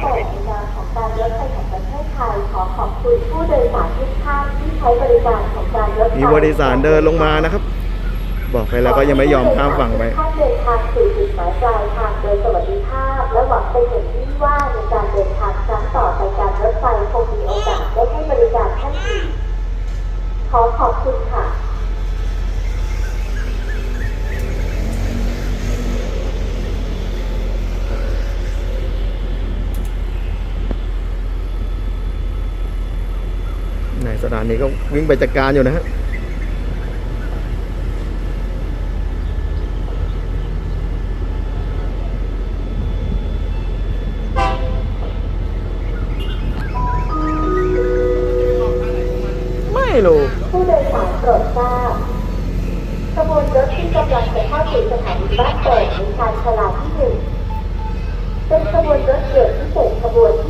เปิดในนามของการรถไฟของประเทศไทยขอขอบคุณผู้โดยสารทุกท่านที่ใช้บริการของการรถไฟมีบริษัทเดินลงมานะครับ บอกไปแล้วก็ยังไม่ยอมข้ามฝั่งไปท่านเดินทางสู่จุดหมายปลายทางโดยสวัสดิภาพ และหวังเป็นอย่างยิ่งว่าในการเดินทางครั้งต่อไปการรถไฟคงมีโอกาสได้ให้บริการท่านอีกขอขอบคุณค่ะ สถานีก็วิ่งไปจัดการอยู่นะฮะไม่รู้ผู้โดยสารโปรดทราบขบวนรถที่กำลังจะเข้าสู่สถานีบ้านโป่งในชานชลาที่หนึ่งเป็นขบวนรถเกิดพิเศษขบวนที่